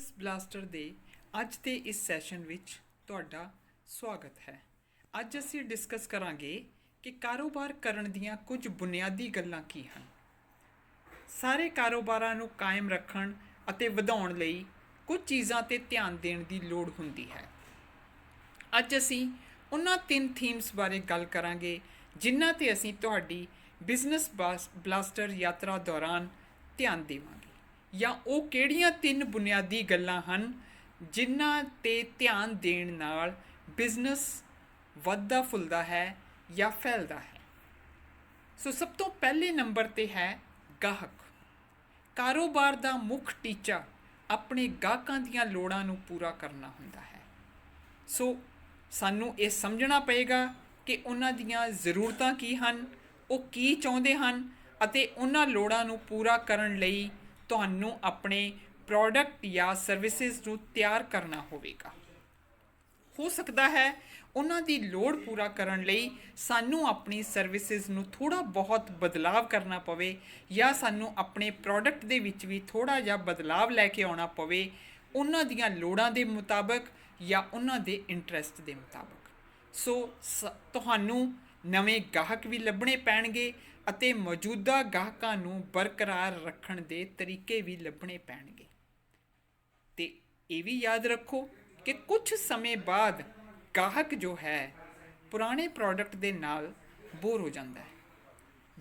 Business blaster ਦੇ ਅੱਜ ਦੇ ਇਸ ਸੈਸ਼ਨ ਵਿੱਚ ਤੁਹਾਡਾ ਸਵਾਗਤ ਹੈ। ਅੱਜ ਅਸੀਂ ਡਿਸਕਸ ਕਰਾਂਗੇ ਕਿ ਕਾਰੋਬਾਰ ਕਰਨ ਦੀਆਂ ਕੁਝ ਬੁਨਿਆਦੀ ਗੱਲਾਂ ਕੀ ਹਨ। ਸਾਰੇ ਕਾਰੋਬਾਰਾਂ ਨੂੰ ਕਾਇਮ ਰੱਖਣ ਅਤੇ ਵਧਾਉਣ ਲਈ ਕੁਝ ਚੀਜ਼ਾਂ ਤੇ ਧਿਆਨ ਦੇਣ ਦੀ ਲੋੜ ਹੁੰਦੀ ਹੈ। ਅੱਜ ਅਸੀਂ ਉਹਨਾਂ ਤਿੰਨ ਥੀਮਸ ਬਾਰੇ ਗੱਲ ਕਰਾਂਗੇ, ਜਿਨ੍ਹਾਂ ਤੇ ਅਸੀਂ ਤੁਹਾਡੀ ਬਿਜ਼ਨਸ ਬਲਾਸਟਰ ਯਾਤਰਾ ਦੌਰਾਨ ਧਿਆਨ ਦੇਵਾਂਗੇ। ਜਾਂ ਉਹ ਕਿਹੜੀਆਂ ਤਿੰਨ ਬੁਨਿਆਦੀ ਗੱਲਾਂ ਹਨ ਜਿਨ੍ਹਾਂ ਤੇ ਧਿਆਨ ਦੇਣ ਨਾਲ ਬਿਜ਼ਨਸ ਵੱਧਦਾ, ਫੁੱਲਦਾ ਹੈ ਜਾਂ ਫੈਲਦਾ ਹੈ? ਸੋ ਸਭ ਤੋਂ ਪਹਿਲੇ ਨੰਬਰ ਤੇ ਹੈ ਗਾਹਕ। ਕਾਰੋਬਾਰ ਦਾ ਮੁੱਖ ਟੀਚਾ ਆਪਣੇ ਗਾਹਕਾਂ ਦੀਆਂ ਲੋੜਾਂ ਨੂੰ ਪੂਰਾ ਕਰਨਾ ਹੁੰਦਾ ਹੈ। ਸੋ ਸਾਨੂੰ ਇਹ ਸਮਝਣਾ ਪਏਗਾ ਕਿ ਉਹਨਾਂ ਦੀਆਂ ਜ਼ਰੂਰਤਾਂ ਕੀ ਹਨ, ਉਹ ਕੀ ਚਾਹੁੰਦੇ ਹਨ ਅਤੇ ਉਹਨਾਂ ਲੋੜਾਂ ਨੂੰ ਪੂਰਾ ਕਰਨ ਲਈ ਤੁਹਾਨੂੰ ਆਪਣੇ ਪ੍ਰੋਡਕਟ ਜਾਂ ਸਰਵਿਸਿਜ਼ ਨੂੰ ਤਿਆਰ ਕਰਨਾ ਹੋਵੇਗਾ। ਹੋ ਸਕਦਾ ਹੈ ਉਹਨਾਂ ਦੀ ਲੋੜ ਪੂਰਾ ਕਰਨ ਲਈ ਸਾਨੂੰ ਆਪਣੀ ਸਰਵਿਸਿਜ਼ ਨੂੰ ਥੋੜਾ ਬਹੁਤ ਬਦਲਾਵ ਕਰਨਾ ਪਵੇ ਜਾਂ ਸਾਨੂੰ ਆਪਣੇ ਪ੍ਰੋਡਕਟ ਦੇ ਵਿੱਚ ਵੀ ਥੋੜਾ ਜਿਹਾ ਬਦਲਾਵ ਲੈ ਕੇ ਆਉਣਾ ਪਵੇ ਉਹਨਾਂ ਦੀਆਂ ਲੋੜਾਂ ਦੇ ਮੁਤਾਬਕ ਜਾਂ ਉਹਨਾਂ ਦੇ ਇੰਟਰਸਟ ਦੇ ਮੁਤਾਬਕ। ਸੋ ਸ- ਤੁਹਾਨੂੰ ਨਵੇਂ ਗਾਹਕ ਵੀ ਲੱਭਣੇ ਪੈਣਗੇ ਅਤੇ ਮੌਜੂਦਾ ਗਾਹਕਾਂ ਨੂੰ ਬਰਕਰਾਰ ਰੱਖਣ ਦੇ ਤਰੀਕੇ ਵੀ ਲੱਭਣੇ ਪੈਣਗੇ। ਤੇ ਇਹ ਵੀ ਯਾਦ ਰੱਖੋ ਕਿ ਕੁਝ ਸਮੇਂ ਬਾਅਦ ਗਾਹਕ ਜੋ ਹੈ, ਪੁਰਾਣੇ ਪ੍ਰੋਡਕਟ ਦੇ ਨਾਲ ਬੋਰ ਹੋ ਜਾਂਦਾ ਹੈ।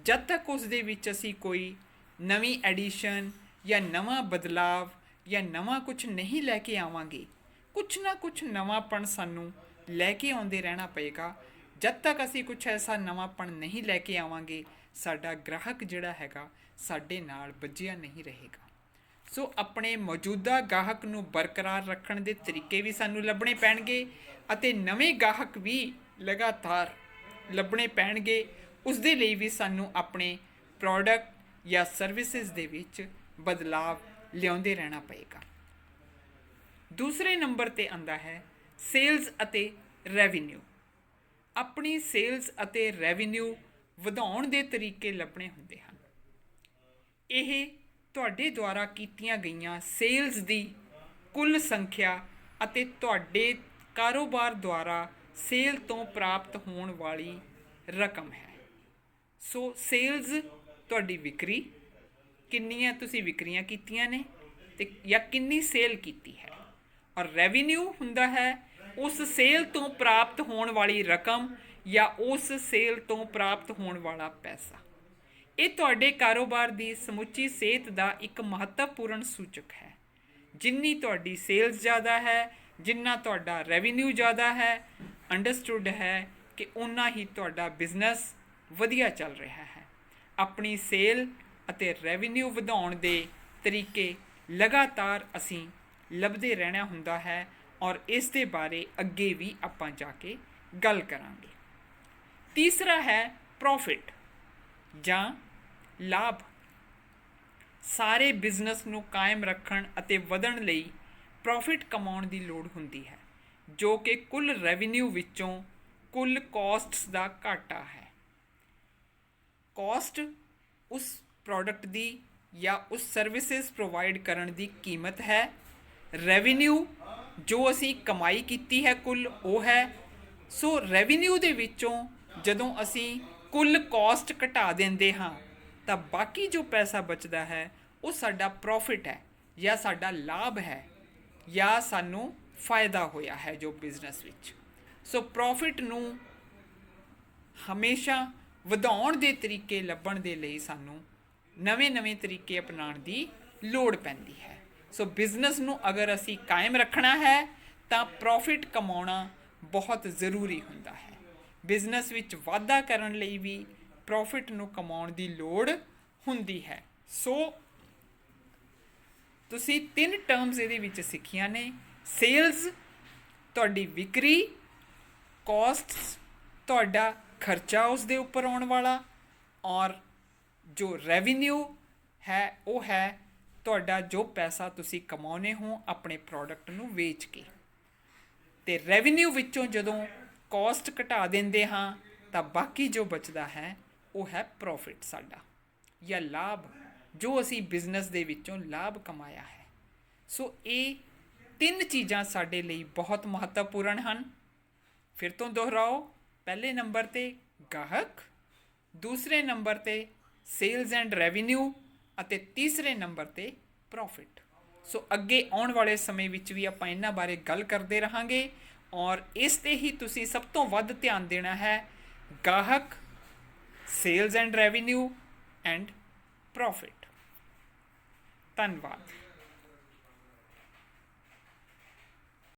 ਜਦ ਤੱਕ ਉਸ ਦੇ ਵਿੱਚ ਅਸੀਂ ਕੋਈ ਨਵੀਂ ਐਡੀਸ਼ਨ ਜਾਂ ਨਵਾਂ ਬਦਲਾਵ ਜਾਂ ਨਵਾਂ ਕੁਝ ਨਹੀਂ ਲੈ ਕੇ ਆਵਾਂਗੇ ਕੁਝ ਨਾ ਕੁਝ ਨਵਾਂਪਣ ਸਾਨੂੰ ਲੈ ਕੇ ਆਉਂਦੇ ਰਹਿਣਾ ਪਏਗਾ ਜਦ ਤੱਕ ਅਸੀਂ ਕੁਝ ਐਸਾ ਨਵਾਂਪਣ ਨਹੀਂ ਲੈ ਕੇ ਆਵਾਂਗੇ, ਸਾਡਾ ਗ੍ਰਾਹਕ ਜਿਹੜਾ ਹੈਗਾ ਸਾਡੇ ਨਾਲ ਬੱਝਿਆ ਨਹੀਂ ਰਹੇਗਾ। ਸੋ ਆਪਣੇ ਮੌਜੂਦਾ ਗਾਹਕ ਨੂੰ ਬਰਕਰਾਰ ਰੱਖਣ ਦੇ ਤਰੀਕੇ ਵੀ ਸਾਨੂੰ ਲੱਭਣੇ ਪੈਣਗੇ ਅਤੇ ਨਵੇਂ ਗਾਹਕ ਵੀ ਲਗਾਤਾਰ ਲੱਭਣੇ ਪੈਣਗੇ ਉਸ ਦੇ ਲਈ ਵੀ ਸਾਨੂੰ ਆਪਣੇ ਪ੍ਰੋਡਕਟ ਜਾਂ ਸਰਵਿਸਿਜ਼ ਦੇ ਵਿੱਚ ਬਦਲਾਵ ਲਿਆਉਂਦੇ ਰਹਿਣਾ ਪਏਗਾ। ਦੂਸਰੇ ਨੰਬਰ ਤੇ ਆਂਦਾ ਹੈ ਸੇਲਜ਼ ਅਤੇ ਰੈਵਨਿਊ ਆਪਣੀ ਸੇਲਜ਼ ਅਤੇ ਰੈਵਨਿਊ ਵਧਾਉਣ ਦੇ ਤਰੀਕੇ ਲੱਭਣੇ ਹੁੰਦੇ ਹਨ। ਇਹ ਤੁਹਾਡੇ ਦੁਆਰਾ ਕੀਤੀਆਂ ਗਈਆਂ ਸੇਲਜ਼ ਦੀ ਕੁੱਲ ਸੰਖਿਆ ਅਤੇ ਤੁਹਾਡੇ ਕਾਰੋਬਾਰ ਦੁਆਰਾ ਸੇਲ ਤੋਂ ਪ੍ਰਾਪਤ ਹੋਣ ਵਾਲੀ ਰਕਮ ਹੈ। ਸੋ ਸੇਲਜ਼ ਤੁਹਾਡੀ ਵਿਕਰੀ, ਕਿੰਨੀਆਂ ਤੁਸੀਂ ਵਿਕਰੀਆਂ ਕੀਤੀਆਂ ਨੇ ਤੇ ਜਾਂ ਕਿੰਨੀ ਸੇਲ ਕੀਤੀ ਹੈ। ਔਰ ਰੈਵਨਿਊ ਹੁੰਦਾ ਹੈ ਉਸ ਸੇਲ ਤੋਂ ਪ੍ਰਾਪਤ ਹੋਣ ਵਾਲੀ ਰਕਮ ਜਾਂ ਉਸ ਸੇਲ ਤੋਂ ਪ੍ਰਾਪਤ ਹੋਣ ਵਾਲਾ ਪੈਸਾ। ਇਹ ਤੁਹਾਡੇ ਕਾਰੋਬਾਰ ਦੀ ਸਮੁੱਚੀ ਸਿਹਤ ਦਾ ਇੱਕ ਮਹੱਤਵਪੂਰਨ ਸੂਚਕ ਹੈ। ਜਿੰਨੀ ਤੁਹਾਡੀ ਸੇਲਸ ਜ਼ਿਆਦਾ ਹੈ, ਜਿੰਨਾ ਤੁਹਾਡਾ ਰੈਵਨਿਊ ਜ਼ਿਆਦਾ ਹੈ, ਅੰਡਰਸਟੂਡ ਹੈ ਕਿ ਉਨਾ ਹੀ ਤੁਹਾਡਾ ਬਿਜ਼ਨਸ ਵਧੀਆ ਚੱਲ ਰਿਹਾ ਹੈ। ਆਪਣੀ ਸੇਲ ਅਤੇ ਰੈਵਨਿਊ ਵਧਾਉਣ ਦੇ ਤਰੀਕੇ ਲਗਾਤਾਰ ਅਸੀਂ ਲੱਭਦੇ ਰਹਿਣਾ ਹੁੰਦਾ ਹੈ ਔਰ ਇਸ ਦੇ ਬਾਰੇ ਅੱਗੇ ਵੀ ਆਪਾਂ ਜਾ ਕੇ ਗੱਲ ਕਰਾਂਗੇ। ਤੀਸਰਾ ਹੈ ਪ੍ਰੋਫਿਟ ਜਾਂ ਲਾਭ। ਸਾਰੇ ਬਿਜ਼ਨਸ ਨੂੰ ਕਾਇਮ ਰੱਖਣ ਅਤੇ ਵਧਣ ਲਈ ਪ੍ਰੋਫਿਟ ਕਮਾਉਣ ਦੀ ਲੋੜ ਹੁੰਦੀ ਹੈ, ਜੋ ਕਿ ਕੁੱਲ ਰੈਵਨਿਊ ਵਿੱਚੋਂ ਕੁੱਲ ਕਾਸਟਸ ਦਾ ਘਾਟਾ ਹੈ। ਕਾਸਟ ਉਸ ਪ੍ਰੋਡਕਟ ਦੀ ਜਾਂ ਉਸ ਸਰਵਿਸਿਜ਼ ਪ੍ਰੋਵਾਈਡ ਕਰਨ ਦੀ ਕੀਮਤ ਹੈ। ਰੈਵਨਿਊ ਜੋ ਅਸੀਂ ਕਮਾਈ ਕੀਤੀ ਹੈ ਕੁੱਲ, ਉਹ ਹੈ। ਸੋ ਰੈਵਨਿਊ ਦੇ ਵਿੱਚੋਂ ਜਦੋਂ ਅਸੀਂ ਕੁੱਲ ਕਾਸਟ ਘਟਾ ਦਿੰਦੇ ਹਾਂ, ਤਾਂ ਬਾਕੀ ਜੋ ਪੈਸਾ ਬਚਦਾ ਹੈ, ਉਹ ਸਾਡਾ ਪ੍ਰੋਫਿਟ ਹੈ, ਜਾਂ ਸਾਡਾ ਲਾਭ ਹੈ, ਜਾਂ ਸਾਨੂੰ ਫਾਇਦਾ ਹੋਇਆ ਹੈ ਜੋ ਬਿਜ਼ਨਸ ਵਿੱਚ। ਸੋ ਪ੍ਰੋਫਿਟ ਨੂੰ ਹਮੇਸ਼ਾ ਵਧਾਉਣ ਦੇ ਤਰੀਕੇ ਲੱਭਣ ਦੇ ਲਈ ਸਾਨੂੰ ਨਵੇਂ-ਨਵੇਂ ਤਰੀਕੇ ਅਪਣਾਉਣ ਦੀ ਲੋੜ ਪੈਂਦੀ ਹੈ। ਸੋ ਬਿਜ਼ਨਸ ਨੂੰ ਅਗਰ ਅਸੀਂ ਕਾਇਮ ਰੱਖਣਾ ਹੈ, ਤਾਂ ਪ੍ਰੋਫਿਟ ਕਮਾਉਣਾ ਬਹੁਤ ਜ਼ਰੂਰੀ ਹੁੰਦਾ ਹੈ। ਬਿਜ਼ਨਸ ਵਿੱਚ ਵਾਧਾ ਕਰਨ ਲਈ ਵੀ ਪ੍ਰੋਫਿਟ ਨੂੰ ਕਮਾਉਣ ਦੀ ਲੋੜ ਹੁੰਦੀ ਹੈ। ਸੋ ਤੁਸੀਂ ਤਿੰਨ ਟਰਮਸ ਇਹਦੇ ਵਿੱਚ ਸਿੱਖੀਆਂ ਨੇ। ਸੇਲਸ ਤੁਹਾਡੀ ਵਿਕਰੀ ਕਾਸਟਸ ਤੁਹਾਡਾ ਖਰਚਾ ਉਸ ਦੇ ਉੱਪਰ ਆਉਣ ਵਾਲਾ ਔਰ ਜੋ ਰੈਵਨਿਊ ਹੈ, ਉਹ ਹੈ ਤੁਹਾਡਾ ਜੋ ਪੈਸਾ ਤੁਸੀਂ ਕਮਾਉਨੇ ਹੋ, ਆਪਣੇ ਪ੍ਰੋਡਕਟ ਨੂੰ ਵੇਚ ਕੇ। ਤੇ ਰੈਵਨਿਊ ਵਿੱਚੋਂ ਜਦੋਂ ਕਾਸਟ ਘਟਾ ਦਿੰਦੇ ਹਾਂ, ਤਾਂ ਬਾਕੀ ਜੋ ਬਚਦਾ ਹੈ, ਉਹ ਹੈ ਪ੍ਰੋਫਿਟ ਸਾਡਾ। ਜਾਂ ਲਾਭ, ਜੋ ਅਸੀਂ ਬਿਜ਼ਨਸ ਦੇ ਵਿੱਚੋਂ ਲਾਭ ਕਮਾਇਆ ਹੈ। ਸੋ ਇਹ ਤਿੰਨ ਚੀਜ਼ਾਂ ਸਾਡੇ ਲਈ ਬਹੁਤ ਮਹੱਤਵਪੂਰਨ ਹਨ। ਫਿਰ ਤੋਂ ਦੁਹਰਾਓ, ਪਹਿਲੇ ਨੰਬਰ ਤੇ ਗਾਹਕ, ਦੂਸਰੇ ਨੰਬਰ ਤੇ ਸੇਲਸ ਐਂਡ ਰੈਵਨਿਊ ਅਤੇ ਤੀਸਰੇ ਨੰਬਰ ਤੇ ਪ੍ਰੋਫਿਟ ਸੋ ਅੱਗੇ ਆਉਣ ਵਾਲੇ ਸਮੇਂ ਵਿੱਚ ਵੀ ਆਪਾਂ ਇਹਨਾਂ ਬਾਰੇ ਗੱਲ ਕਰਦੇ ਰਹਾਂਗੇ ਔਰ ਇਸ ਤੇ ਹੀ ਤੁਸੀਂ ਸਭ ਤੋਂ ਵੱਧ ਧਿਆਨ ਦੇਣਾ ਹੈ ਗਾਹਕ sales and revenue and profit ਧੰਨਵਾਦ।